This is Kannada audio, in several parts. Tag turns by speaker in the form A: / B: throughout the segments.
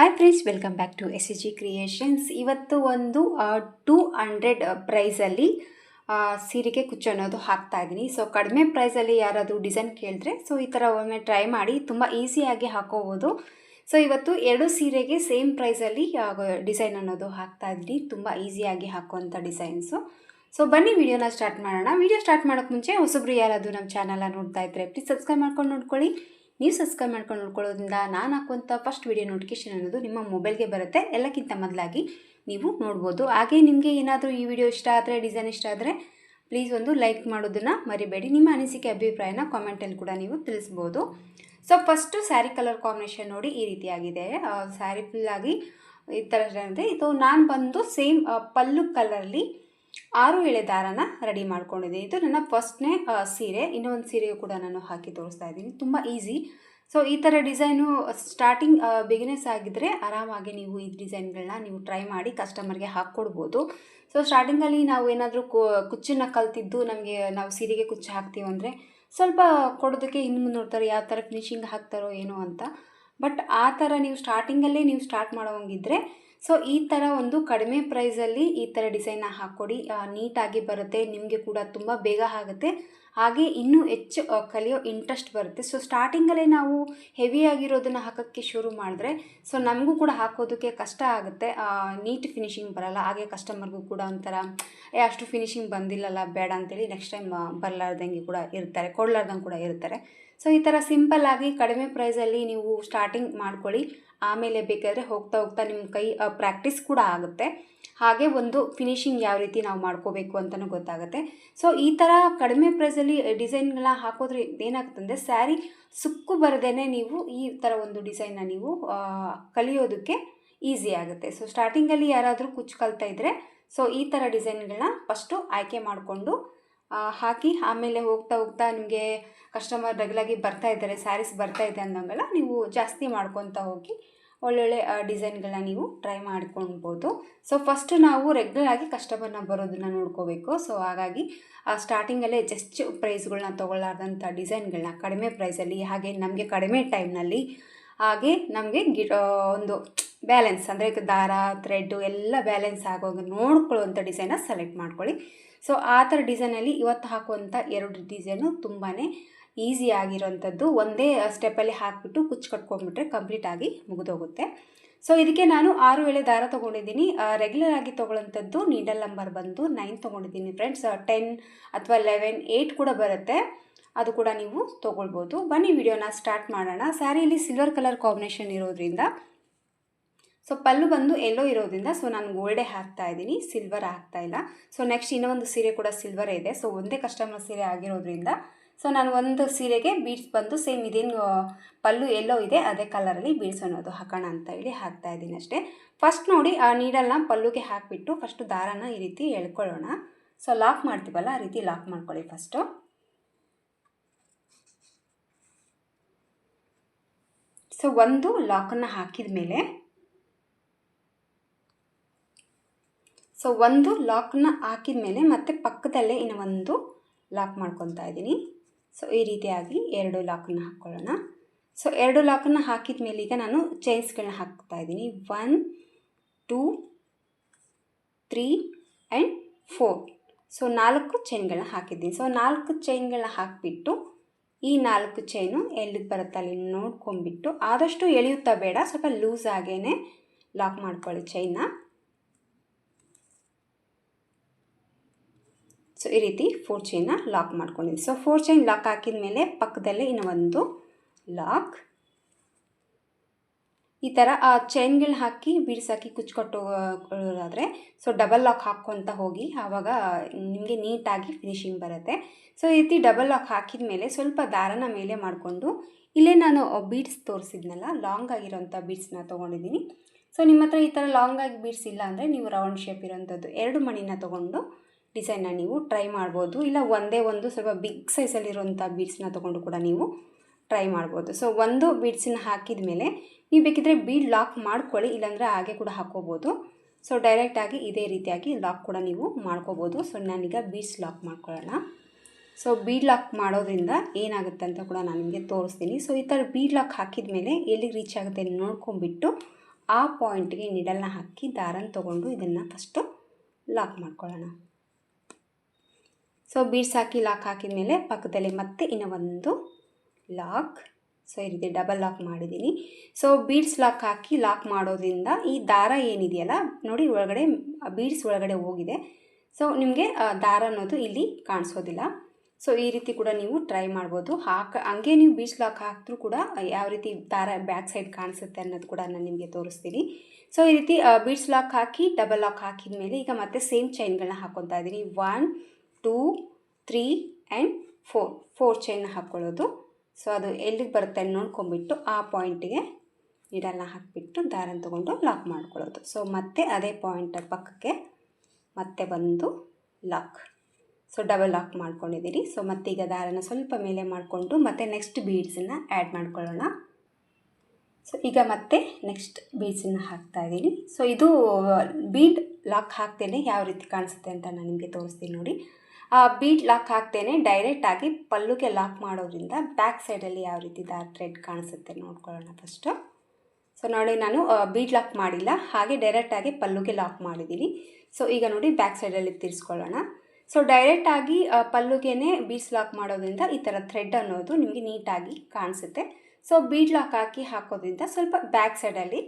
A: Hi friends welcome back to S S G creations ಇವತ್ತು ಒಂದು ಟೂ ಹಂಡ್ರೆಡ್ ಪ್ರೈಸಲ್ಲಿ ಸೀರೆಗೆ ಕುಚ್ಚು ಅನ್ನೋದು ಹಾಕ್ತಾ ಇದ್ದೀನಿ. ಸೊ ಕಡಿಮೆ ಪ್ರೈಸಲ್ಲಿ ಯಾರಾದರೂ ಡಿಸೈನ್ ಕೇಳಿದ್ರೆ ಸೊ ಈ ಥರ ಒಮ್ಮೆ ಟ್ರೈ ಮಾಡಿ, ತುಂಬ ಈಸಿಯಾಗಿ ಹಾಕೋಬೋದು. ಸೊ ಇವತ್ತು ಎರಡು ಸೀರೆಗೆ ಸೇಮ್ ಪ್ರೈಸಲ್ಲಿ ಡಿಸೈನ್ ಅನ್ನೋದು ಹಾಕ್ತಾ ಇದ್ದೀನಿ. ತುಂಬ ಈಸಿಯಾಗಿ ಹಾಕುವಂಥ ಡಿಸೈನ್ಸು ಸೊ ಬನ್ನಿ ವಿಡಿಯೋನ ಸ್ಟಾರ್ಟ್ ಮಾಡೋಣ. ವಿಡಿಯೋ ಸ್ಟಾರ್ಟ್ ಮಾಡೋಕ್ಕೆ ಮುಂಚೆ ಹೊಸಬ್ರು ಯಾರಾದರೂ ನಮ್ಮ ಚಾನಲ್ನ ನೋಡ್ತಾ ಇದ್ದರೆ ಪ್ಲೀಸ್ ಸಬ್ಸ್ಕ್ರೈಬ್ ಮಾಡ್ಕೊಂಡು ನೋಡ್ಕೊಳ್ಳಿ. ನೀವು ಸಬ್ಸ್ಕ್ರೈಬ್ ಮಾಡ್ಕೊಂಡು ನೋಡ್ಕೊಳ್ಳೋದ್ರಿಂದ ನಾನು ಹಾಕುವಂಥ ಫಸ್ಟ್ ವಿಡಿಯೋ ನೋಟಿಫಿಕೇಶನ್ ಅನ್ನೋದು ನಿಮ್ಮ ಮೊಬೈಲ್ಗೆ ಬರುತ್ತೆ. ಎಲ್ಲಕ್ಕಿಂತ ಮೊದಲಾಗಿ ನೀವು ನೋಡ್ಬೋದು. ಹಾಗೆ ನಿಮಗೆ ಏನಾದರೂ ಈ ವಿಡಿಯೋ ಇಷ್ಟ ಆದರೆ ಡಿಸೈನ್ ಇಷ್ಟ ಆದರೆ ಪ್ಲೀಸ್ ಒಂದು ಲೈಕ್ ಮಾಡೋದನ್ನು ಮರಿಬೇಡಿ. ನಿಮ್ಮ ಅನಿಸಿಕೆ, ಅಭಿಪ್ರಾಯನ ಕಾಮೆಂಟಲ್ಲಿ ಕೂಡ ನೀವು ತಿಳಿಸ್ಬೋದು. So first sari colour combination ನೋಡಿ ಈ ರೀತಿಯಾಗಿದೆ. ಸ್ಯಾರಿ ಫುಲ್ಲಾಗಿ ಈ ಥರ ಇದೆ. ಇದು ನಾನು ಬಂದು ಸೇಮ್ ಪಲ್ಲು ಕಲರಲ್ಲಿ ಆರು ಎಳೆ ದಾರನ ರೆಡಿ ಮಾಡ್ಕೊಂಡಿದ್ದೀನಿ. ಇದು ನನ್ನ ಫಸ್ಟ್ನೇ ಸೀರೆ. ಇನ್ನೊಂದು ಸೀರೆಯು ಕೂಡ ನಾನು ಹಾಕಿ ತೋರಿಸ್ತಾ ಇದ್ದೀನಿ. ತುಂಬ ಈಸಿ ಸೊ ಈ ಥರ ಡಿಸೈನು ಸ್ಟಾರ್ಟಿಂಗ್ ಬಿಗಿನೆಸ್ ಆಗಿದ್ದರೆ ಆರಾಮಾಗಿ ನೀವು ಈ ಡಿಸೈನ್ಗಳನ್ನ ನೀವು ಟ್ರೈ ಮಾಡಿ ಕಸ್ಟಮರ್ಗೆ ಹಾಕ್ಕೊಡ್ಬೋದು. ಸೊ ಸ್ಟಾರ್ಟಿಂಗಲ್ಲಿ ನಾವು ಏನಾದರೂ ಕುಚ್ಚನ್ನು ಕಲ್ತಿದ್ದು ನಮಗೆ ನಾವು ಸೀರೆಗೆ ಕುಚ್ಚು ಹಾಕ್ತೀವಿ ಅಂದರೆ ಸ್ವಲ್ಪ ಕೊಡೋದಕ್ಕೆ ಹಿಂದೆ ಮುಂದೆ ನೋಡ್ತಾರೆ ಯಾವ ಥರ ಫಿನಿಶಿಂಗ್ ಹಾಕ್ತಾರೋ ಏನೋ ಅಂತ. ಬಟ್ ಆ ಥರ ನೀವು ಸ್ಟಾರ್ಟಿಂಗಲ್ಲೇ ನೀವು ಸ್ಟಾರ್ಟ್ ಮಾಡೋಂಗಿದ್ರೆ ಸೊ ಈ ಥರ ಒಂದು ಕಡಿಮೆ ಪ್ರೈಸಲ್ಲಿ ಈ ಥರ ಡಿಸೈನ್ನ ಹಾಕ್ಕೊಡಿ ನೀಟಾಗಿ ಬರುತ್ತೆ, ನಿಮಗೆ ಕೂಡ ತುಂಬ ಬೇಗ ಆಗುತ್ತೆ. ಹಾಗೆ ಇನ್ನೂ ಹೆಚ್ಚು ಕಲಿಯೋ ಇಂಟ್ರೆಸ್ಟ್ ಬರುತ್ತೆ. ಸೊ ಸ್ಟಾರ್ಟಿಂಗಲ್ಲೇ ನಾವು ಹೆವಿಯಾಗಿರೋದನ್ನು ಹಾಕೋಕ್ಕೆ ಶುರು ಮಾಡಿದ್ರೆ ಸೊ ನಮಗೂ ಕೂಡ ಹಾಕೋದಕ್ಕೆ ಕಷ್ಟ ಆಗುತ್ತೆ. ನೀಟ್ ಫಿನಿಶಿಂಗ್ ಬರಲ್ಲ. ಹಾಗೆ ಕಸ್ಟಮರ್ಗೂ ಕೂಡ ಒಂಥರ, ಏ, ಅಷ್ಟು ಫಿನಿಶಿಂಗ್ ಬಂದಿಲ್ಲಲ್ಲ, ಬೇಡ ಅಂತೇಳಿ ನೆಕ್ಸ್ಟ್ ಟೈಮ್ ಬರಲಾರ್ದಂಗೆ ಕೂಡ ಇರ್ತಾರೆ, ಕೊಡಲಾರ್ದಂಗೆ ಕೂಡ ಇರ್ತಾರೆ. ಸೊ ಈ ಥರ ಸಿಂಪಲ್ಲಾಗಿ ಕಡಿಮೆ ಪ್ರೈಸಲ್ಲಿ ನೀವು ಸ್ಟಾರ್ಟಿಂಗ್ ಮಾಡ್ಕೊಳ್ಳಿ. ಆಮೇಲೆ ಬೇಕಾದರೆ ಹೋಗ್ತಾ ಹೋಗ್ತಾ ನಿಮ್ಮ ಕೈ ಪ್ರಾಕ್ಟೀಸ್ ಕೂಡ ಆಗುತ್ತೆ. ಹಾಗೆ ಒಂದು ಫಿನಿಶಿಂಗ್ ಯಾವ ರೀತಿ ನಾವು ಮಾಡ್ಕೋಬೇಕು ಅಂತಲೂ ಗೊತ್ತಾಗುತ್ತೆ. ಸೊ ಈ ಥರ ಕಡಿಮೆ ಪ್ರೈಸಲ್ಲಿ ಡಿಸೈನ್ಗಳ ಹಾಕೋದ್ರೆ ಏನಾಗುತ್ತೆ ಅಂದರೆ ಸ್ಯಾರಿ ಸುಕ್ಕು ಬರದೇ ನೀವು ಈ ಥರ ಒಂದು ಡಿಸೈನ್ನ ನೀವು ಕಲಿಯೋದಕ್ಕೆ ಈಸಿ ಆಗುತ್ತೆ. ಸೊ ಸ್ಟಾರ್ಟಿಂಗಲ್ಲಿ ಯಾರಾದರೂ ಕುಚ್ಚು ಕಲ್ತಾ ಇದ್ದರೆ ಸೊ ಈ ಥರ ಡಿಸೈನ್ಗಳನ್ನ ಫಸ್ಟು ಆಯ್ಕೆ ಮಾಡಿಕೊಂಡು ಹಾಕಿ ಆಮೇಲೆ ಹೋಗ್ತಾ ಹೋಗ್ತಾ ನಿಮಗೆ ಕಸ್ಟಮರ್ ರೆಗ್ಯುಲಾಗಿ ಬರ್ತಾ ಇದ್ದಾರೆ ಸ್ಯಾರೀಸ್ ಬರ್ತಾ ಇದೆ ಅಂದಂಗೆಲ್ಲ ನೀವು ಜಾಸ್ತಿ ಮಾಡ್ಕೊತಾ ಹೋಗಿ ಒಳ್ಳೊಳ್ಳೆ ಡಿಸೈನ್ಗಳನ್ನ ನೀವು ಟ್ರೈ ಮಾಡ್ಕೊಳ್ಬೋದು. ಸೊ ಫಸ್ಟ್ ನಾವು ರೆಗ್ಯುಲರ್ ಆಗಿ ಕಸ್ಟಮರ್ನ ಬರೋದನ್ನ ನೋಡ್ಕೋಬೇಕು. ಸೊ ಹಾಗಾಗಿ ಸ್ಟಾರ್ಟಿಂಗಲ್ಲೇ ಜಸ್ಟ್ ಪ್ರೈಸ್ಗಳನ್ನ ತೊಗೊಳ್ಳಾರ್ದಂಥ ಡಿಸೈನ್ಗಳನ್ನ ಕಡಿಮೆ ಪ್ರೈಸಲ್ಲಿ ಹಾಗೆ ನಮಗೆ ಕಡಿಮೆ ಟೈಮ್ನಲ್ಲಿ ಹಾಗೆ ನಮಗೆ ಗಿ ಒಂದು ಬ್ಯಾಲೆನ್ಸ್ ಅಂದರೆ ದಾರ ಥ್ರೆಡ್ಡು ಎಲ್ಲ ಬ್ಯಾಲೆನ್ಸ್ ಆಗೋಗಿ ನೋಡ್ಕೊಳ್ಳುವಂಥ ಡಿಸೈನ ಸೆಲೆಕ್ಟ್ ಮಾಡ್ಕೊಳ್ಳಿ. ಸೊ ಆ ಥರ ಡಿಸೈನಲ್ಲಿ ಇವತ್ತು ಹಾಕುವಂಥ ಎರಡು ಡಿಸೈನು ತುಂಬಾ ಈಸಿ ಆಗಿರೋವಂಥದ್ದು ಒಂದೇ ಸ್ಟೆಪ್ಪಲ್ಲಿ ಹಾಕಿಬಿಟ್ಟು ಕುಚ್ಚು ಕಟ್ಕೊಂಡ್ಬಿಟ್ರೆ ಕಂಪ್ಲೀಟಾಗಿ ಮುಗಿದೋಗುತ್ತೆ. ಸೊ ಇದಕ್ಕೆ ನಾನು ಆರು ಎಳೆ ದಾರ ತೊಗೊಂಡಿದ್ದೀನಿ. ರೆಗ್ಯುಲರ್ ಆಗಿ ತೊಗೊಳ್ಳೋಂಥದ್ದು ನೀಡಲ್ ನಂಬರ್ ಬಂದು ನೈನ್ ತೊಗೊಂಡಿದ್ದೀನಿ ಫ್ರೆಂಡ್ಸ್ ಟೆನ್ ಅಥವಾ ಲೆವೆನ್ ಏಯ್ಟ್ ಕೂಡ ಬರುತ್ತೆ. ಅದು ಕೂಡ ನೀವು ತೊಗೊಳ್ಬೋದು. ಬನ್ನಿ, ವಿಡಿಯೋನ ಸ್ಟಾರ್ಟ್ ಮಾಡೋಣ. ಸ್ಯಾರಿಯಲ್ಲಿ ಸಿಲ್ವರ್ ಕಲರ್ ಕಾಂಬಿನೇಷನ್ ಇರೋದ್ರಿಂದ ಸೊ ಪಲ್ಲು ಬಂದು ಎಲ್ಲೋ ಇರೋದ್ರಿಂದ ಸೊ ನಾನು ಗೋಲ್ಡೇ ಹಾಕ್ತಾ ಇದ್ದೀನಿ ಸಿಲ್ವರ್ ಹಾಕ್ತಾ ಇಲ್ಲ. ಸೊ ನೆಕ್ಸ್ಟ್ ಇನ್ನೊಂದು ಸೀರೆ ಕೂಡ ಸಿಲ್ವರ್ ಇದೆ. ಸೊ ಒಂದೇ ಕಸ್ಟಮರ್ ಸೀರೆ ಆಗಿರೋದ್ರಿಂದ ಸೊ ನಾನು ಒಂದು ಸೀರೆಗೆ ಬೀಡ್ಸ್ ಬಂದು ಸೇಮ್ ಇದೇನು ಪಲ್ಲು ಎಲ್ಲೋ ಇದೆ, ಅದೇ ಕಲರಲ್ಲಿ ಬೀಡ್ಸ್ ಅನ್ನೋದು ಹಾಕೋಣ ಅಂತ ಹೇಳಿ ಹಾಕ್ತಾ ಇದ್ದೀನಿ ಅಷ್ಟೇ. ಫಸ್ಟ್ ನೋಡಿ, ಆ ನೀಡಲ್ನ ಪಲ್ಲುಗೆ ಹಾಕಿಬಿಟ್ಟು ಫಸ್ಟು ದಾರನ ಈ ರೀತಿ ಎಳ್ಕೊಳ್ಳೋಣ. ಸೊ ಲಾಕ್ ಮಾಡ್ತೀವಲ್ಲ, ಆ ರೀತಿ ಲಾಕ್ ಮಾಡ್ಕೊಳ್ಳಿ ಫಸ್ಟು ಸೊ ಒಂದು ಲಾಕನ್ನು ಹಾಕಿದ ಮೇಲೆ ಸೊ ಒಂದು ಲಾಕ್ನ ಹಾಕಿದ ಮೇಲೆ ಮತ್ತೆ ಪಕ್ಕದಲ್ಲೇ ಇನ್ನು ಒಂದು ಲಾಕ್ ಮಾಡ್ಕೊತಾ ಇದ್ದೀನಿ. ಸೊ ಈ ರೀತಿಯಾಗಿ ಎರಡು ಲಾಕನ್ನು ಹಾಕ್ಕೊಳ್ಳೋಣ ಸೊ ಎರಡು ಲಾಕನ್ನು ಹಾಕಿದ ಮೇಲೆ ಈಗ ನಾನು ಚೈನ್ಸ್ಗಳನ್ನ ಹಾಕ್ತಾ ಇದ್ದೀನಿ. One two three and four so ನಾಲ್ಕು ಚೈನ್ಗಳನ್ನ ಹಾಕಿದ್ದೀನಿ. ಸೊ ನಾಲ್ಕು ಚೈನ್ಗಳನ್ನ ಹಾಕಿಬಿಟ್ಟು ಈ ನಾಲ್ಕು ಚೈನು ಎಲ್ಲಿಗೆ ಬರುತ್ತೆ ಅಲ್ಲಿ ನೋಡ್ಕೊಂಬಿಟ್ಟು ಆದಷ್ಟು ಎಳೆಯುತ್ತಾ ಬೇಡ. ಸ್ವಲ್ಪ ಲೂಸ್ ಆಗೇ ಲಾಕ್ ಮಾಡ್ಕೊಳ್ಳಿ ಚೈನ್ನ ಸೊ ಈ ರೀತಿ ಫೋರ್ ಚೈನ್ನ ಲಾಕ್ ಮಾಡ್ಕೊಂಡಿದ್ದೀನಿ ಸೊ ಫೋರ್ ಚೈನ್ ಲಾಕ್ ಹಾಕಿದ ಮೇಲೆ ಪಕ್ಕದಲ್ಲೇ ಇನ್ನೊಂದು ಲಾಕ್ ಈ ಥರ ಆ ಚೈನ್ಗಳನ್ನ ಹಾಕಿ ಬೀಡ್ಸ್ ಹಾಕಿ ಕುಚ್ಕೊಟ್ಟೋದಾದರೆ ಸೊ ಡಬಲ್ ಲಾಕ್ ಹಾಕ್ಕೊತ ಹೋಗಿ ಆವಾಗ ನಿಮಗೆ ನೀಟಾಗಿ ಫಿನಿಶಿಂಗ್ ಬರುತ್ತೆ. ಸೊ ಈ ರೀತಿ ಡಬಲ್ ಲಾಕ್ ಹಾಕಿದ ಮೇಲೆ ಸ್ವಲ್ಪ ದಾರನ ಮೇಲೆ ಮಾಡಿಕೊಂಡು, ಇಲ್ಲೇ ನಾನು ಬೀಡ್ಸ್ ತೋರಿಸಿದ್ನಲ್ಲ ಲಾಂಗ್ ಆಗಿರೋಂಥ ಬೀಡ್ಸ್ನ ತೊಗೊಂಡಿದ್ದೀನಿ ಸೊ ನಿಮ್ಮ ಹತ್ರ ಈ ಥರ ಲಾಂಗಾಗಿ ಬೀಡ್ಸ್ ಇಲ್ಲ ಅಂದರೆ ನೀವು ರೌಂಡ್ ಶೇಪ್ ಇರೋಂಥದ್ದು ಎರಡು ಮಣಿನ ತೊಗೊಂಡು ಡಿಸೈನ್ನ ನೀವು ಟ್ರೈ ಮಾಡ್ಬೋದು. ಇಲ್ಲ, ಒಂದೇ ಒಂದು ಸ್ವಲ್ಪ ಬಿಗ್ ಸೈಜಲ್ಲಿರುವಂಥ ಬೀಡ್ಸ್ನ ತೊಗೊಂಡು ಕೂಡ ನೀವು ಟ್ರೈ ಮಾಡ್ಬೋದು. ಸೊ, ಒಂದು ಬೀಡ್ಸನ್ನ ಹಾಕಿದ ಮೇಲೆ ನೀವು ಬೇಕಿದ್ದರೆ ಬೀಡ್ ಲಾಕ್ ಮಾಡ್ಕೊಳ್ಳಿ, ಇಲ್ಲಾಂದರೆ ಹಾಗೆ ಕೂಡ ಹಾಕ್ಕೋಬೋದು. ಸೊ ಡೈರೆಕ್ಟಾಗಿ ಇದೇ ರೀತಿಯಾಗಿ ಲಾಕ್ ಕೂಡ ನೀವು ಮಾಡ್ಕೋಬೋದು. ಸೊ, ನಾನೀಗ ಬೀಡ್ಸ್ ಲಾಕ್ ಮಾಡ್ಕೊಳ್ಳೋಣ. ಸೊ, ಬೀಡ್ ಲಾಕ್ ಮಾಡೋದ್ರಿಂದ ಏನಾಗುತ್ತೆ ಅಂತ ಕೂಡ ನಾನು ನಿಮಗೆ ತೋರಿಸ್ತೀನಿ. ಸೊ, ಈ ಥರ ಬೀಡ್ ಲಾಕ್ ಹಾಕಿದ ಮೇಲೆ ಎಲ್ಲಿಗೆ ರೀಚ್ ಆಗುತ್ತೆ ನೋಡ್ಕೊಂಬಿಟ್ಟು ಆ ಪಾಯಿಂಟ್ಗೆ ನಿಡಲ್ನ ಹಾಕಿ ದಾರನ ತೊಗೊಂಡು ಇದನ್ನು ಫಸ್ಟು ಲಾಕ್ ಮಾಡ್ಕೊಳ್ಳೋಣ. ಸೊ ಬೀಡ್ಸ್ ಹಾಕಿ ಲಾಕ್ ಹಾಕಿದ ಮೇಲೆ ಪಕ್ಕದಲ್ಲಿ ಮತ್ತೆ ಇನ್ನೂ ಒಂದು ಲಾಕ್ ಸೊ ಈ ರೀತಿ ಡಬಲ್ ಲಾಕ್ ಮಾಡಿದ್ದೀನಿ. ಸೊ ಬೀಡ್ಸ್ ಲಾಕ್ ಹಾಕಿ ಲಾಕ್ ಮಾಡೋದ್ರಿಂದ ಈ ದಾರ ಏನಿದೆಯಲ್ಲ, ನೋಡಿ ಒಳಗಡೆ ಬೀಡ್ಸ್ ಒಳಗಡೆ ಹೋಗಿದೆ. ಸೊ ನಿಮಗೆ ದಾರ ಅನ್ನೋದು ಇಲ್ಲಿ ಕಾಣಿಸೋದಿಲ್ಲ. ಸೊ ಈ ರೀತಿ ಕೂಡ ನೀವು ಟ್ರೈ ಮಾಡ್ಬೋದು. ಹಾಕ, ಹಂಗೆ ನೀವು ಬೀಡ್ಸ್ ಲಾಕ್ ಹಾಕಿದ್ರೂ ಕೂಡ ಯಾವ ರೀತಿ ದಾರ ಬ್ಯಾಕ್ ಸೈಡ್ ಕಾಣಿಸುತ್ತೆ ಅನ್ನೋದು ಕೂಡ ನಾನು ನಿಮಗೆ ತೋರಿಸ್ತೀನಿ. ಸೊ ಈ ರೀತಿ ಬೀಡ್ಸ್ ಲಾಕ್ ಹಾಕಿ ಡಬಲ್ ಲಾಕ್ ಹಾಕಿದ ಮೇಲೆ ಈಗ ಮತ್ತೆ ಸೇಮ್ ಚೈನ್ಗಳನ್ನ ಹಾಕ್ಕೊತಾ ಇದ್ದೀನಿ. One two, three and four. Four chain ಹಾಕ್ಕೊಳ್ಳೋದು. So ಅದು ಎಲ್ಲಿಗೆ ಬರುತ್ತೆ ನೋಡ್ಕೊಂಬಿಟ್ಟು ಆ ಪಾಯಿಂಟಿಗೆ ನೀಡಲ್ನ ಹಾಕಿಬಿಟ್ಟು ದಾರನ ತೊಗೊಂಡು ಲಾಕ್ ಮಾಡ್ಕೊಳ್ಳೋದು. ಸೊ ಮತ್ತೆ ಅದೇ ಪಾಯಿಂಟ್ ಪಕ್ಕಕ್ಕೆ ಮತ್ತೆ ಬಂದು ಲಾಕ್ ಸೊ ಡಬಲ್ ಲಾಕ್ ಮಾಡ್ಕೊಂಡಿದ್ದೀರಿ ಸೊ ಮತ್ತೆ ಈಗ ದಾರನ ಸ್ವಲ್ಪ ಮೇಲೆ ಮಾಡಿಕೊಂಡು ಮತ್ತೆ ನೆಕ್ಸ್ಟ್ ಬೀಡ್ಸನ್ನು ಆ್ಯಡ್ ಮಾಡ್ಕೊಳ್ಳೋಣ. ಸೊ ಈಗ ಮತ್ತೆ ನೆಕ್ಸ್ಟ್ ಬೀಡ್ಸನ್ನು ಹಾಕ್ತಾ ಇದ್ದೀನಿ ಸೊ ಇದು ಬೀಡ್ ಲಾಕ್ ಹಾಕ್ತೇನೆ ಯಾವ ರೀತಿ ಕಾಣಿಸುತ್ತೆ ಅಂತ ನಾನು ನಿಮಗೆ ತೋರಿಸ್ತೀನಿ ನೋಡಿ. ಆ ಬೀಡ್ ಲಾಕ್ ಹಾಕ್ತೇನೆ ಡೈರೆಕ್ಟಾಗಿ ಪಲ್ಲುಗೆ ಲಾಕ್ ಮಾಡೋದ್ರಿಂದ ಬ್ಯಾಕ್ ಸೈಡಲ್ಲಿ ಯಾವ ರೀತಿ ಥ್ರೆಡ್ ಕಾಣಿಸುತ್ತೆ ನೋಡ್ಕೊಳ್ಳೋಣ ಫಸ್ಟು ಸೊ ನೋಡಿ ನಾನು ಬೀಟ್ ಲಾಕ್ ಮಾಡಿಲ್ಲ, ಹಾಗೆ ಡೈರೆಕ್ಟಾಗಿ ಪಲ್ಲುಗೆ ಲಾಕ್ ಮಾಡಿದ್ದೀನಿ. ಸೊ ಈಗ ನೋಡಿ ಬ್ಯಾಕ್ ಸೈಡಲ್ಲಿ ತಿರ್ಸ್ಕೊಳ್ಳೋಣ. ಸೊ ಡೈರೆಕ್ಟಾಗಿ ಪಲ್ಲುಗೆನೇ ಬೀಟ್ಸ್ ಲಾಕ್ ಮಾಡೋದ್ರಿಂದ ಈ ಥರ ಥ್ರೆಡ್ ಅನ್ನೋದು ನಿಮಗೆ ನೀಟಾಗಿ ಕಾಣಿಸುತ್ತೆ. ಸೊ ಬೀಟ್ ಲಾಕ್ ಹಾಕಿ ಹಾಕೋದ್ರಿಂದ ಸ್ವಲ್ಪ ಬ್ಯಾಕ್ ಸೈಡಲ್ಲಿ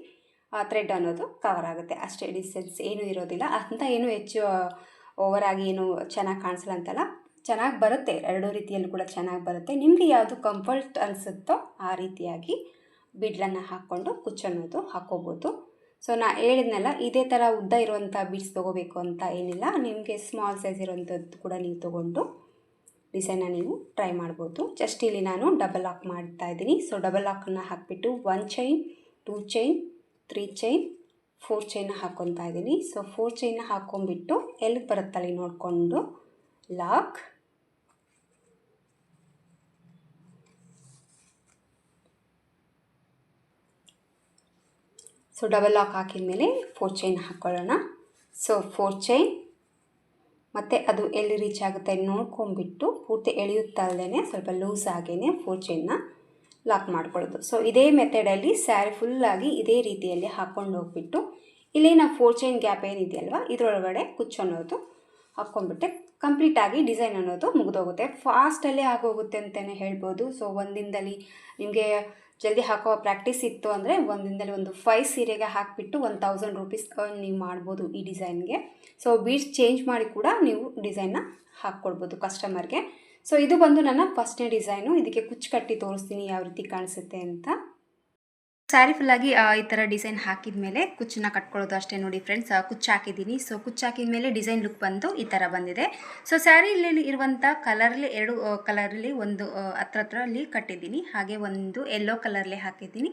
A: ಥ್ರೆಡ್ ಅನ್ನೋದು ಕವರ್ ಆಗುತ್ತೆ. ಅಷ್ಟೇ ಡಿಸ್ಟೆನ್ಸ್ ಏನೂ ಇರೋದಿಲ್ಲ. ಅಂತ ಏನು ಹೆಚ್ಚು ಓವರ್ ಆಗಿ ಏನು ಚೆನ್ನಾಗಿ ಕಾಣಿಸಲ್ಲ ಅಂತಲ್ಲ ಚೆನ್ನಾಗಿ ಬರುತ್ತೆ. ಎರಡೂ ರೀತಿಯಲ್ಲೂ ಕೂಡ ಚೆನ್ನಾಗಿ ಬರುತ್ತೆ. ನಿಮಗೆ ಯಾವುದು ಕಂಫರ್ಟ್ ಅನಿಸುತ್ತೋ ಆ ರೀತಿಯಾಗಿ ಬಿಡ್ಲನ್ನು ಹಾಕ್ಕೊಂಡು ಕುಚ್ಚನ್ನೋದು ಹಾಕ್ಕೋಬೋದು. ಸೊ ನಾ ಹೇಳಿದ್ನಲ್ಲ, ಇದೇ ಥರ ಉದ್ದ ಇರುವಂಥ ಬೀಡ್ಸ್ ತೊಗೋಬೇಕು ಅಂತ ಏನಿಲ್ಲ. ನಿಮಗೆ ಸ್ಮಾಲ್ ಸೈಜ್ ಇರುವಂಥದ್ದು ಕೂಡ ನೀವು ತೊಗೊಂಡು ಡಿಸೈನ ನೀವು ಟ್ರೈ ಮಾಡ್ಬೋದು. ಜಸ್ಟ್ ಇಲ್ಲಿ ನಾನು ಡಬಲ್ ಲಾಕ್ ಮಾಡ್ತಾ ಇದ್ದೀನಿ. ಸೊ ಡಬಲ್ ಲಾಕನ್ನು ಹಾಕಿಬಿಟ್ಟು one chain two chain three chain four ಚೈನ ಹಾಕ್ಕೊತಾ ಇದ್ದೀನಿ ಸೊ ಫೋರ್ ಚೈನ ಹಾಕ್ಕೊಂಬಿಟ್ಟು ಎಲ್ಲಿಗೆ ಬರುತ್ತಲ್ಲಿ ನೋಡಿಕೊಂಡು. ಲಾಕ್ ಸೊ ಡಬಲ್ ಲಾಕ್ ಹಾಕಿದ ಮೇಲೆ ಫೋರ್ ಚೈನ್ ಹಾಕ್ಕೊಳ್ಳೋಣ ಸೊ ಫೋರ್ ಚೈನ್ ಮತ್ತು ಅದು ಎಲ್ಲಿ ರೀಚ್ ಆಗುತ್ತೆ ನೋಡ್ಕೊಂಬಿಟ್ಟು ಪೂರ್ತಿ ಎಳೆಯುತ್ತಲ್ಲದೇ ಸ್ವಲ್ಪ ಲೂಸ್ ಆಗೇ ಫೋರ್ ಚೈನ್ನ ಲಾಕ್ ಮಾಡ್ಕೊಳ್ಳೋದು. ಸೊ ಇದೇ ಮೆಥಡಲ್ಲಿ ಸ್ಯಾರಿ ಫುಲ್ಲಾಗಿ ಇದೇ ರೀತಿಯಲ್ಲಿ ಹಾಕ್ಕೊಂಡು ಹೋಗ್ಬಿಟ್ಟು, ಇಲ್ಲಿ ನಾವು ಫೋರ್ ಚೈನ್ ಗ್ಯಾಪ್ ಏನಿದೆಯಲ್ವ, ಇದರೊಳಗಡೆ ಕುಚ್ಚು ಅನ್ನೋದು ಹಾಕ್ಕೊಂಡ್ಬಿಟ್ಟೆ ಕಂಪ್ಲೀಟಾಗಿ ಡಿಸೈನ್ ಅನ್ನೋದು ಮುಗಿದೋಗುತ್ತೆ. ಫಾಸ್ಟಲ್ಲೇ ಆಗೋಗುತ್ತೆ ಅಂತಲೇ ಹೇಳ್ಬೋದು. ಸೊ ಒಂದಿನದಲ್ಲಿ ನಿಮಗೆ ಜಲ್ದಿ ಹಾಕೋ ಪ್ರಾಕ್ಟೀಸ್ ಇತ್ತು ಅಂದರೆ ಒಂದಿನದಲ್ಲಿ ಒಂದು ಫೈವ್ ಸೀರೆಗೆ ಹಾಕಿಬಿಟ್ಟು ಒನ್ ತೌಸಂಡ್ ರುಪೀಸ್ ನೀವು ಮಾಡ್ಬೋದು ಈ ಡಿಸೈನ್ಗೆ ಸೊ ಬೀಡ್ಸ್ ಚೇಂಜ್ ಮಾಡಿ ಕೂಡ ನೀವು ಡಿಸೈನ್ನ ಹಾಕ್ಕೊಡ್ಬೋದು ಕಸ್ಟಮರ್ಗೆ ಸೊ ಇದು ಬಂದು ನನ್ನ ಫಸ್ಟ್ನೇ ಡಿಸೈನು. ಇದಕ್ಕೆ ಕುಚ್ಚು ಕಟ್ಟಿ ತೋರಿಸ್ತೀನಿ ಯಾವ ರೀತಿ ಕಾಣಿಸುತ್ತೆ ಅಂತ. ಸ್ಯಾರಿ ಫುಲ್ಲಾಗಿ ಈ ಥರ ಡಿಸೈನ್ ಹಾಕಿದ ಮೇಲೆ ಕುಚ್ಚನ್ನ ಕಟ್ಕೊಳ್ಳೋದು ಅಷ್ಟೇ ನೋಡಿ ಫ್ರೆಂಡ್ಸ್ ಕುಚ್ಚು ಹಾಕಿದ್ದೀನಿ. ಸೊ ಕುಚ್ಚು ಹಾಕಿದ ಮೇಲೆ ಡಿಸೈನ್ ಲುಕ್ ಬಂದು ಈ ಥರ ಬಂದಿದೆ. ಸೊ ಸ್ಯಾರಿಲಿ ಇರುವಂಥ ಕಲರ್ಲಿ ಎರಡು ಕಲರಲ್ಲಿ ಒಂದು ಹತ್ರ ಹತ್ರ ಅಲ್ಲಿ ಕಟ್ಟಿದ್ದೀನಿ. ಹಾಗೆ ಒಂದು ಯೆಲ್ಲೋ ಕಲರ್ಲೆ ಹಾಕಿದ್ದೀನಿ.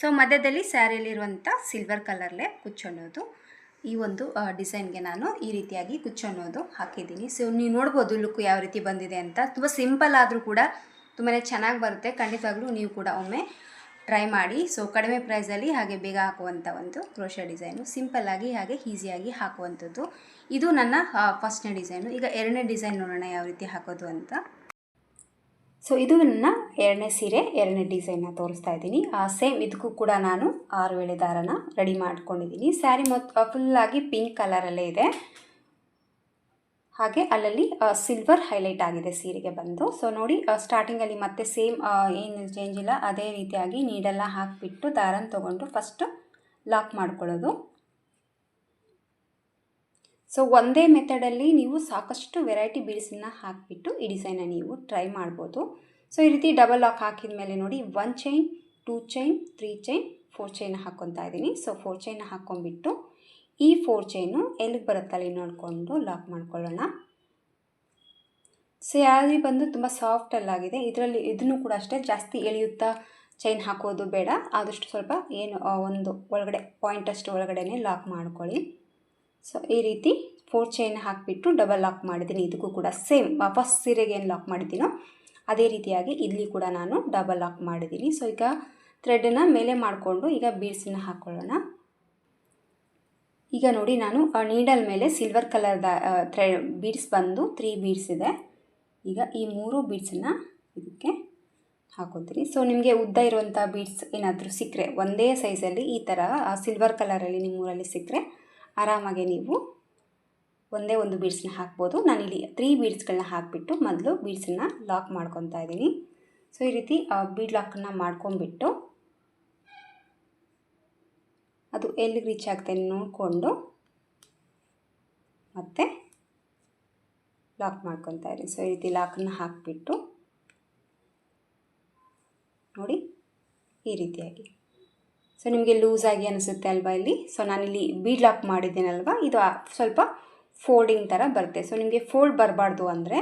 A: ಸೊ ಮಧ್ಯದಲ್ಲಿ ಸ್ಯಾರಿಯಲ್ಲಿರುವಂಥ ಸಿಲ್ವರ್ ಕಲರ್ಲೆ ಕುಚ್ಚು ಅನ್ನೋದು. ಈ ಒಂದು ಡಿಸೈನ್ಗೆ ನಾನು ಈ ರೀತಿಯಾಗಿ ಕುಚ್ಚು ಅನ್ನೋದು ಹಾಕಿದ್ದೀನಿ. ಸೊ, ನೀವು ನೋಡ್ಬೋದು ಲುಕ್ ಯಾವ ರೀತಿ ಬಂದಿದೆ ಅಂತ. ತುಂಬ ಸಿಂಪಲ್ ಆದರೂ ಕೂಡ ತುಂಬಾ ಚೆನ್ನಾಗಿ ಬರುತ್ತೆ. ಖಂಡಿತವಾಗ್ಲೂ ನೀವು ಕೂಡ ಒಮ್ಮೆ ಟ್ರೈ ಮಾಡಿ. ಸೊ, ಕಡಿಮೆ ಪ್ರೈಸಲ್ಲಿ ಹಾಗೆ ಬೇಗ ಹಾಕುವಂಥ ಒಂದು ಕ್ರೋಶ ಡಿಸೈನು. ಸಿಂಪಲ್ಲಾಗಿ ಹಾಗೆ ಈಸಿಯಾಗಿ ಹಾಕುವಂಥದ್ದು. ಇದು ನನ್ನ ಫಸ್ಟ್ನೇ ಡಿಸೈನು. ಈಗ ಎರಡನೇ ಡಿಸೈನ್ ನೋಡೋಣ ಯಾವ ರೀತಿ ಹಾಕೋದು ಅಂತ. ಸೊ ಇದು ನನ್ನ ಎರಡನೇ ಸೀರೆ, ಎರಡನೇ ಡಿಸೈನ್ನ ತೋರಿಸ್ತಾ ಇದ್ದೀನಿ. ಸೇಮ್ ಇದಕ್ಕೂ ಕೂಡ ನಾನು ಆರು ವೇಳೆ ದಾರನ ರೆಡಿ ಮಾಡ್ಕೊಂಡಿದ್ದೀನಿ. ಸ್ಯಾರಿ ಮತ್ತು ಫುಲ್ಲಾಗಿ ಪಿಂಕ್ ಕಲರಲ್ಲೇ ಇದೆ. ಹಾಗೆ ಅಲ್ಲಲ್ಲಿ ಸಿಲ್ವರ್ ಹೈಲೈಟ್ ಆಗಿದೆ ಸೀರೆಗೆ ಬಂದು. ಸೊ ನೋಡಿ ಸ್ಟಾರ್ಟಿಂಗಲ್ಲಿ ಮತ್ತೆ ಸೇಮ್ ಏನು ಚೇಂಜ್ ಇಲ್ಲ. ಅದೇ ರೀತಿಯಾಗಿ ನೀಡೆಲ್ಲ ಹಾಕಿಬಿಟ್ಟು ದಾರನ ತೊಗೊಂಡು ಫಸ್ಟು ಲಾಕ್ ಮಾಡ್ಕೊಳ್ಳೋದು. ಸೊ ಒಂದೇ ಮೆಥಡಲ್ಲಿ ನೀವು ಸಾಕಷ್ಟು ವೆರೈಟಿ ಬೀಡ್ಸನ್ನ ಹಾಕಿಬಿಟ್ಟು ಈ ಡಿಸೈನ ನೀವು ಟ್ರೈ ಮಾಡ್ಬೋದು. ಸೊ ಈ ರೀತಿ ಡಬಲ್ ಲಾಕ್ ಹಾಕಿದ ಮೇಲೆ ನೋಡಿ one chain two chain three chain four chain ಹಾಕ್ಕೊತಾ ಇದ್ದೀನಿ. ಸೊ ಫೋರ್ ಚೈನ್ ಹಾಕ್ಕೊಂಡ್ಬಿಟ್ಟು ಈ ಫೋರ್ ಚೈನು ಎಲ್ಲಿಗೆ ಬರುತ್ತಲ್ಲಿ ನೋಡಿಕೊಂಡು ಲಾಕ್ ಮಾಡ್ಕೊಳ್ಳೋಣ. ಸೊ ಯಾವ್ದು ಬಂದು ತುಂಬ ಸಾಫ್ಟಲ್ಲಾಗಿದೆ ಇದರಲ್ಲಿ ಇದನ್ನು ಕೂಡ ಅಷ್ಟೇ ಜಾಸ್ತಿ ಎಳೆಯುತ್ತಾ ಚೈನ್ ಹಾಕೋದು ಬೇಡ. ಆದಷ್ಟು ಸ್ವಲ್ಪ ಏನು ಒಂದು ಒಳಗಡೆ ಪಾಯಿಂಟಷ್ಟು ಒಳಗಡೆ ಲಾಕ್ ಮಾಡ್ಕೊಳ್ಳಿ. ಸೊ ಈ ರೀತಿ ಫೋರ್ ಚೈನ್ ಹಾಕಿಬಿಟ್ಟು ಡಬಲ್ ಲಾಕ್ ಮಾಡಿದ್ದೀನಿ. ಇದಕ್ಕೂ ಕೂಡ ಸೇಮ್ ವಾಪಸ್ ಸೀರೆಗೆ ಲಾಕ್ ಮಾಡಿದ್ದೀನೋ ಅದೇ ರೀತಿಯಾಗಿ ಇಲ್ಲಿ ಕೂಡ ನಾನು ಡಬಲ್ ಲಾಕ್ ಮಾಡಿದ್ದೀನಿ. ಸೊ ಈಗ ಥ್ರೆಡನ್ನು ಮೇಲೆ ಮಾಡಿಕೊಂಡು ಈಗ ಬೀಡ್ಸನ್ನ ಹಾಕ್ಕೊಳ್ಳೋಣ ಈಗ ನೋಡಿ ನಾನು ನೀಡಲ್ ಮೇಲೆ ಸಿಲ್ವರ್ ಕಲರ್ದ ಥ್ರೆಡ್ ಬೀಡ್ಸ್ ಬಂದು ತ್ರೀ ಬೀಡ್ಸ್ ಇದೆ. ಈಗ ಈ ಮೂರು ಬೀಡ್ಸನ್ನು ಇದಕ್ಕೆ ಹಾಕೋತೀನಿ. ಸೊ ನಿಮಗೆ ಉದ್ದ ಇರುವಂಥ ಬೀಡ್ಸ್ ಏನಾದರೂ ಸಿಕ್ಕರೆ, ಒಂದೇ ಸೈಜಲ್ಲಿ ಈ ಥರ ಸಿಲ್ವರ್ ಕಲರಲ್ಲಿ ನಿಮ್ಮೂರಲ್ಲಿ ಸಿಕ್ಕರೆ ಆರಾಮಾಗಿ ನೀವು ಒಂದೇ ಒಂದು ಬೀಡ್ಸ್ನ ಹಾಕ್ಬೋದು. ನಾನಿಲ್ಲಿ ತ್ರೀ ಬೀಡ್ಸ್ಗಳನ್ನ ಹಾಕಿಬಿಟ್ಟು ಮೊದಲು ಬೀಡ್ಸನ್ನು ಲಾಕ್ ಮಾಡ್ಕೊತಾ ಇದ್ದೀನಿ. ಸೊ ಈ ರೀತಿ ಬೀಡ್ ಲಾಕನ್ನು ಮಾಡ್ಕೊಂಬಿಟ್ಟು ಅದು ಎಲ್ಲಿಗೆ ರೀಚ್ ಆಗ್ತೇನೆ ನೋಡಿಕೊಂಡು ಮತ್ತೆ ಲಾಕ್ ಮಾಡ್ಕೊತಾ ಇದ್ದೀನಿ. ಸೊ ಈ ರೀತಿ ಲಾಕನ್ನು ಹಾಕಿಬಿಟ್ಟು ನೋಡಿ, ಈ ರೀತಿಯಾಗಿ. ಸೊ ನಿಮಗೆ ಲೂಸಾಗಿ ಅನಿಸುತ್ತೆ ಅಲ್ವಾ ಇಲ್ಲಿ? ಸೊ ನಾನಿಲ್ಲಿ ಬೀಡ್ ಲಾಕ್ ಮಾಡಿದ್ದೀನಲ್ವ? ಇದು ಸ್ವಲ್ಪ ಫೋಲ್ಡಿಂಗ್ ಥರ ಬರುತ್ತೆ. ಸೊ ನಿಮಗೆ ಫೋಲ್ಡ್ ಬರಬಾರ್ದು ಅಂದರೆ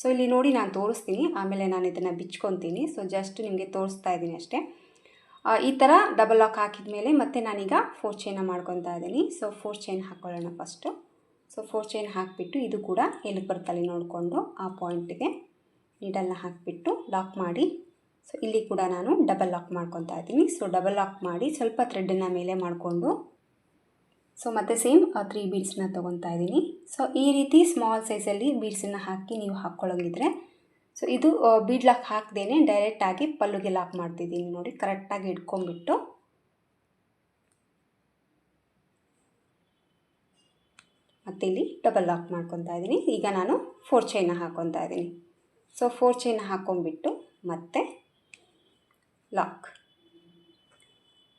A: ಸೊ ಇಲ್ಲಿ ನೋಡಿ ನಾನು ತೋರಿಸ್ತೀನಿ. ಆಮೇಲೆ ನಾನು ಇದನ್ನು ಬಿಚ್ಕೊತೀನಿ. ಸೊ ಜಸ್ಟ್ ನಿಮಗೆ ತೋರಿಸ್ತಾ ಇದ್ದೀನಿ ಅಷ್ಟೇ. ಈ ಥರ ಡಬಲ್ ಲಾಕ್ ಹಾಕಿದ ಮೇಲೆ ಮತ್ತೆ ನಾನೀಗ ಫೋರ್ ಚೈನ ಮಾಡ್ಕೊತಾ ಇದ್ದೀನಿ. ಸೊ ಫೋರ್ ಚೈನ್ ಹಾಕ್ಕೊಳ್ಳೋಣ ಫಸ್ಟು ಸೊ ಫೋರ್ ಚೈನ್ ಹಾಕಿಬಿಟ್ಟು ಇದು ಕೂಡ ಎಲ್ಲಿಗೆ ಬರ್ತಲ್ಲಿ ನೋಡಿಕೊಂಡು ಆ ಪಾಯಿಂಟ್ಗೆ ನೀಡಲ್ಲ ಹಾಕಿಬಿಟ್ಟು ಲಾಕ್ ಮಾಡಿ ಸೊ ಇಲ್ಲಿ ಕೂಡ ನಾನು ಡಬಲ್ ಲಾಕ್ ಮಾಡ್ಕೊತಾ ಇದ್ದೀನಿ. ಸೊ ಡಬಲ್ ಲಾಕ್ ಮಾಡಿ ಸ್ವಲ್ಪ ಥ್ರೆಡ್ಡನ್ನು ಮೇಲೆ ಮಾಡಿಕೊಂಡು ಸೊ ಮತ್ತೆ ಸೇಮ್ ತ್ರೀ ಬೀಡ್ಸ್ನ ತೊಗೊತಾ ಇದ್ದೀನಿ. ಸೊ ಈ ರೀತಿ ಸ್ಮಾಲ್ ಸೈಜಲ್ಲಿ ಬೀಡ್ಸನ್ನು ಹಾಕಿ ನೀವು ಹಾಕ್ಕೊಳ್ಳೋಂಗಿದ್ರೆ ಸೊ ಇದು ಬೀಡ್ ಲಾಕ್ ಹಾಕ್ದೇನೆ ಡೈರೆಕ್ಟಾಗಿ ಪಲ್ಲುಗೆ ಲಾಕ್ ಮಾಡ್ತಿದ್ದೀನಿ ನೋಡಿ ಕರೆಕ್ಟಾಗಿ ಇಟ್ಕೊಂಡ್ಬಿಟ್ಟು. ಮತ್ತು ಇಲ್ಲಿ ಡಬಲ್ ಲಾಕ್ ಮಾಡ್ಕೊತಾ ಇದ್ದೀನಿ. ಈಗ ನಾನು ಫೋರ್ ಚೈನ ಹಾಕ್ಕೊತಾ ಇದ್ದೀನಿ. ಸೊ ಫೋರ್ ಚೈನ ಹಾಕ್ಕೊಂಬಿಟ್ಟು ಮತ್ತೆ ಲಾಕ್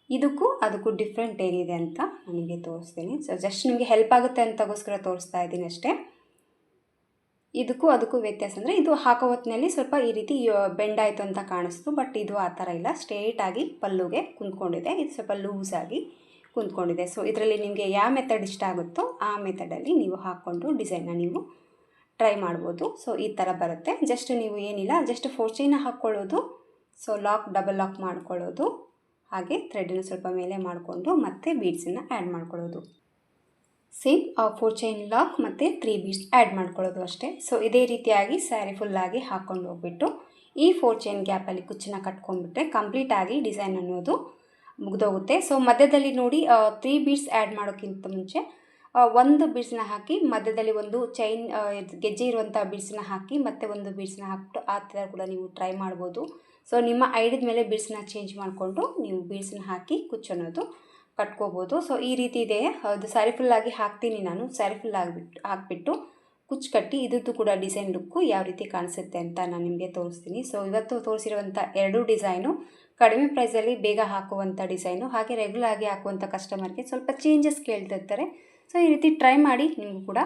A: ಇದಕ್ಕೂ ಅದಕ್ಕೂ ಡಿಫ್ರೆಂಟ್ ಏನಿದೆ ಅಂತ ನನಗೆ ತೋರಿಸ್ತೀನಿ. ಸೊ ಜಸ್ಟ್ ನಿಮಗೆ ಹೆಲ್ಪ್ ಆಗುತ್ತೆ ಅಂತಗೋಸ್ಕರ ತೋರಿಸ್ತಾ ಇದ್ದೀನಿ ಅಷ್ಟೇ. ಇದಕ್ಕೂ ಅದಕ್ಕೂ ವ್ಯತ್ಯಾಸ ಅಂದರೆ ಇದು ಹಾಕೋ ಹೊತ್ತಿನಲ್ಲಿ ಸ್ವಲ್ಪ ಈ ರೀತಿ ಬೆಂಡ್ ಆಯಿತು ಅಂತ ಕಾಣಿಸ್ತು ಬಟ್ ಇದು ಆ ಥರ ಇಲ್ಲ. ಸ್ಟ್ರೇಟಾಗಿ ಪಲ್ಲುಗೆ ಕುಂತ್ಕೊಂಡಿದೆ. ಇದು ಸ್ವಲ್ಪ ಲೂಸಾಗಿ ಕುಂತ್ಕೊಂಡಿದೆ. ಸೊ ಇದರಲ್ಲಿ ನಿಮಗೆ ಯಾವ ಮೆಥಡ್ ಇಷ್ಟ ಆಗುತ್ತೋ ಆ ಮೆಥಡಲ್ಲಿ ನೀವು ಹಾಕ್ಕೊಂಡು ಡಿಸೈನ್ನ ನೀವು ಟ್ರೈ ಮಾಡ್ಬೋದು. ಸೊ ಈ ಥರ ಬರುತ್ತೆ. ಜಸ್ಟ್ ನೀವು ಏನಿಲ್ಲ ಜಸ್ಟ್ ಫೋರ್ ಚೈನ ಹಾಕ್ಕೊಳ್ಳೋದು. ಸೊ ಲಾಕ್ ಡಬಲ್ ಲಾಕ್ ಮಾಡ್ಕೊಳ್ಳೋದು. ಹಾಗೆ ಥ್ರೆಡನ್ನು ಸ್ವಲ್ಪ ಮೇಲೆ ಮಾಡಿಕೊಂಡು ಮತ್ತೆ ಬೀಡ್ಸನ್ನು ಆ್ಯಡ್ ಮಾಡ್ಕೊಳ್ಳೋದು. ಸೇಮ್ ಫೋರ್ ಚೈನ್ ಲಾಕ್ ಮತ್ತು ತ್ರೀ ಬೀಡ್ಸ್ ಆ್ಯಡ್ ಮಾಡ್ಕೊಳ್ಳೋದು ಅಷ್ಟೇ. ಸೊ ಇದೇ ರೀತಿಯಾಗಿ ಸ್ಯಾರಿ ಫುಲ್ಲಾಗಿ ಹಾಕ್ಕೊಂಡು ಹೋಗ್ಬಿಟ್ಟು, ಈ ಫೋರ್ ಚೈನ್ ಗ್ಯಾಪಲ್ಲಿ ಕುಚ್ಚನ್ನ ಕಟ್ಕೊಂಡ್ಬಿಟ್ರೆ ಕಂಪ್ಲೀಟಾಗಿ ಡಿಸೈನ್ ಅನ್ನೋದು ಮುಗಿದೋಗುತ್ತೆ. ಸೊ ಮಧ್ಯದಲ್ಲಿ ನೋಡಿ ತ್ರೀ ಬೀಡ್ಸ್ ಆ್ಯಡ್ ಮಾಡೋಕ್ಕಿಂತ ಮುಂಚೆ ಒಂದು ಬೀಡ್ಸ್ನ ಹಾಕಿ ಮಧ್ಯದಲ್ಲಿ ಒಂದು ಚೈನ್ ಗೆಜ್ಜೆ ಇರುವಂಥ ಬೀಡ್ಸ್ನ ಹಾಕಿ ಮತ್ತೆ ಒಂದು ಬೀಡ್ಸ್ನ ಹಾಕ್ಬಿಟ್ಟು ಆ ಥರ ಕೂಡ ನೀವು ಟ್ರೈ ಮಾಡ್ಬೋದು. ಸೊ ನಿಮ್ಮ ಐಡಿದ ಮೇಲೆ ಬೀಡ್ಸನ್ನ ಚೇಂಜ್ ಮಾಡಿಕೊಂಡು ನೀವು ಬೀಡ್ಸನ್ನ ಹಾಕಿ ಕುಚ್ಚನ್ನೋದು ಕಟ್ಕೋಬೋದು. ಸೊ ಈ ರೀತಿ ಇದೆ. ಅದು ಸ್ಯಾರಿ ಫುಲ್ಲಾಗಿ ಹಾಕ್ತೀನಿ ನಾನು. ಸ್ಯಾರಿ ಫುಲ್ ಆಗಿಬಿಟ್ಟು ಹಾಕ್ಬಿಟ್ಟು ಕುಚ್ಚು ಕಟ್ಟಿ ಇದ್ರದ್ದು ಕೂಡ ಡಿಸೈನ್ ಲುಕ್ಕು ಯಾವ ರೀತಿ ಕಾಣಿಸುತ್ತೆ ಅಂತ ನಾನು ನಿಮಗೆ ತೋರಿಸ್ತೀನಿ. ಸೊ ಇವತ್ತು ತೋರಿಸಿರುವಂಥ ಎರಡೂ ಡಿಸೈನು ಕಡಿಮೆ ಪ್ರೈಸಲ್ಲಿ ಬೇಗ ಹಾಕುವಂಥ ಡಿಸೈನು ಹಾಗೆ ರೆಗ್ಯುಲರ್ ಆಗಿ ಹಾಕುವಂಥ ಕಸ್ಟಮರ್ಗೆ ಸ್ವಲ್ಪ ಚೇಂಜಸ್ ಕೇಳ್ತಿರ್ತಾರೆ. ಸೊ ಈ ರೀತಿ ಟ್ರೈ ಮಾಡಿ ನಿಮಗೂ ಕೂಡ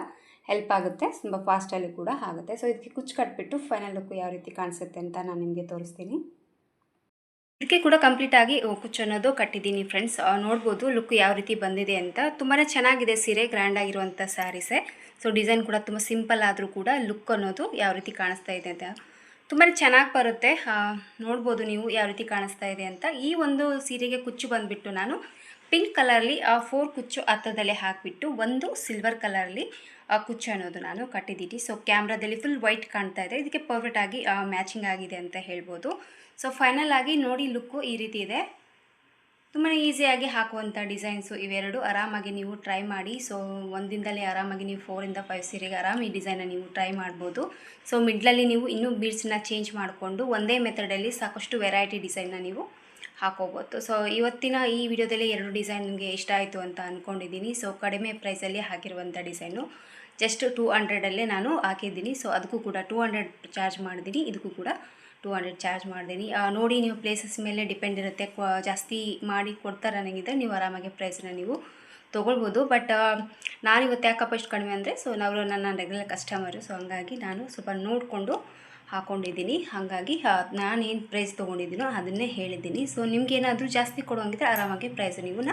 A: ಹೆಲ್ಪ್ ಆಗುತ್ತೆ, ತುಂಬ ಫಾಸ್ಟಲ್ಲಿ ಕೂಡ ಆಗುತ್ತೆ. ಸೊ ಇದಕ್ಕೆ ಕುಚ್ಚು ಕಟ್ಬಿಟ್ಟು ಫೈನಲ್ ಲುಕ್ ಯಾವ ರೀತಿ ಕಾಣಿಸುತ್ತೆ ಅಂತ ನಾನು ನಿಮಗೆ ತೋರಿಸ್ತೀನಿ. ಇದಕ್ಕೆ ಕೂಡ ಕಂಪ್ಲೀಟ್ ಆಗಿ ಕುಚ್ಚು ಅನ್ನೋದು ಕಟ್ಟಿದ್ದೀನಿ ಫ್ರೆಂಡ್ಸ್ ನೋಡ್ಬೋದು ಲುಕ್ ಯಾವ ರೀತಿ ಬಂದಿದೆ ಅಂತ. ತುಂಬಾ ಚೆನ್ನಾಗಿದೆ ಸೀರೆ ಗ್ರ್ಯಾಂಡ್ ಆಗಿರುವಂಥ ಸ್ಯಾರೀಸೆ ಸೊ ಡಿಸೈನ್ ಕೂಡ ತುಂಬ ಸಿಂಪಲ್ ಆದರೂ ಕೂಡ ಲುಕ್ ಅನ್ನೋದು ಯಾವ ರೀತಿ ಕಾಣಿಸ್ತಾ ಇದೆ ಅಂತ. ತುಂಬಾ ಚೆನ್ನಾಗಿ ಬರುತ್ತೆ. ನೋಡ್ಬೋದು ನೀವು ಯಾವ ರೀತಿ ಕಾಣಿಸ್ತಾ ಇದೆ ಅಂತ. ಈ ಒಂದು ಸೀರೆಗೆ ಕುಚ್ಚು ಬಂದುಬಿಟ್ಟು ನಾನು ಪಿಂಕ್ ಕಲರ್ಲಿ ಫೋರ್ ಕುಚ್ಚು ಹತ್ತದಲ್ಲೇ ಹಾಕಿಬಿಟ್ಟು, ಒಂದು ಸಿಲ್ವರ್ ಕಲರ್ಲಿ ಕುಚ್ಚು ಅನ್ನೋದು ನಾನು ಕಟ್ಟಿದ್ದೀನಿ ಸೊ ಕ್ಯಾಮ್ರಾದಲ್ಲಿ ಫುಲ್ ವೈಟ್ ಕಾಣ್ತಾ ಇದೆ. ಇದಕ್ಕೆ ಪರ್ಫೆಕ್ಟ್ ಆಗಿ ಮ್ಯಾಚಿಂಗ್ ಆಗಿದೆ ಅಂತ ಹೇಳ್ಬೋದು. ಸೊ ಫೈನಲ್ ಆಗಿ ನೋಡಿ ಲುಕ್ಕು ಈ ರೀತಿ ಇದೆ. ತುಂಬಾ ಈಸಿಯಾಗಿ ಹಾಕುವಂಥ ಡಿಸೈನ್ಸು ಇವೆರಡು. ಆರಾಮಾಗಿ ನೀವು ಟ್ರೈ ಮಾಡಿ. ಸೊ ಒಂದಿಂದಲೇ ಆರಾಮಾಗಿ ನೀವು ಫೋರಿಂದ ಫೈವ್ ಸೀರೆಗೆ ಆರಾಮ ಈ ಡಿಸೈನ ನೀವು ಟ್ರೈ ಮಾಡ್ಬೋದು. ಸೊ ಮಿಡ್ಲಲ್ಲಿ ನೀವು ಇನ್ನೂ ಬೀಡ್ಸನ್ನ ಚೇಂಜ್ ಮಾಡಿಕೊಂಡು ಒಂದೇ ಮೆಥಡಲ್ಲಿ ಸಾಕಷ್ಟು ವೆರೈಟಿ ಡಿಸೈನ್ನ ನೀವು ಹಾಕೋಬೋದು. ಸೊ ಇವತ್ತಿನ ಈ ವಿಡಿಯೋದಲ್ಲಿ ಎರಡು ಡಿಸೈನ್ ನಿಮಗೆ ಇಷ್ಟ ಆಯಿತು ಅಂತ ಅಂದ್ಕೊಂಡಿದ್ದೀನಿ ಸೊ ಕಡಿಮೆ ಪ್ರೈಸಲ್ಲಿ ಹಾಕಿರುವಂಥ ಡಿಸೈನು ಜಸ್ಟ್ ಟೂ ಹಂಡ್ರೆಡಲ್ಲೇ ನಾನು ಹಾಕಿದ್ದೀನಿ. ಸೊ ಅದಕ್ಕೂ ಕೂಡ ಟೂ ಹಂಡ್ರೆಡ್ ಚಾರ್ಜ್ ಮಾಡಿದ್ದೀನಿ. ಇದಕ್ಕೂ ಕೂಡ ಟೂ ಹಂಡ್ರೆಡ್ ಚಾರ್ಜ್ ಮಾಡಿದ್ದೀನಿ. ನೋಡಿ ನೀವು ಪ್ಲೇಸಸ್ ಮೇಲೆ ಡಿಪೆಂಡ್ ಇರುತ್ತೆ. ಜಾಸ್ತಿ ಮಾಡಿ ಕೊಡ್ತಾರೆ ನನಗಿದ್ರೆ ನೀವು ಆರಾಮಾಗಿ ಪ್ರೈಸ್ನ ನೀವು ತೊಗೊಳ್ಬೋದು. ಬಟ್ ನಾನು ಇವತ್ತು ಯಾಕಪ್ಪ ಇಷ್ಟು ಕಡಿಮೆ ಅಂದರೆ ಸೊ ನಾವು ನನ್ನ ರೆಗ್ಯುಲರ್ ಕಸ್ಟಮರು ಸೊ ಹಂಗಾಗಿ ನಾನು ಸ್ವಲ್ಪ ನೋಡಿಕೊಂಡು ಹಾಕ್ಕೊಂಡಿದ್ದೀನಿ ಹಾಗಾಗಿ ನಾನೇನು ಪ್ರೈಸ್ ತೊಗೊಂಡಿದ್ದೀನೋ ಅದನ್ನೇ ಹೇಳಿದ್ದೀನಿ. ಸೊ ನಿಮಗೇನಾದರೂ ಜಾಸ್ತಿ ಕೊಡೋಂಗಿದ್ರೆ ಆರಾಮಾಗಿ ಪ್ರೈಸ್ ನೀವು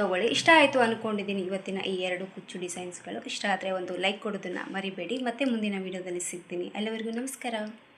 A: ತೊಗೊಳ್ಳಿ. ಇಷ್ಟ ಆಯಿತು ಅಂದ್ಕೊಂಡಿದ್ದೀನಿ ಇವತ್ತಿನ ಈ ಎರಡು ಕುಚ್ಚು ಡಿಸೈನ್ಸ್ಗಳು ಇಷ್ಟ ಆದರೆ ಒಂದು ಲೈಕ್ ಕೊಡೋದನ್ನು ಮರಿಬೇಡಿ. ಮತ್ತೆ ಮುಂದಿನ ವೀಡಿಯೋದಲ್ಲಿ ಸಿಗ್ತೀನಿ. ಅಲ್ಲಿವರೆಗೂ ನಮಸ್ಕಾರ.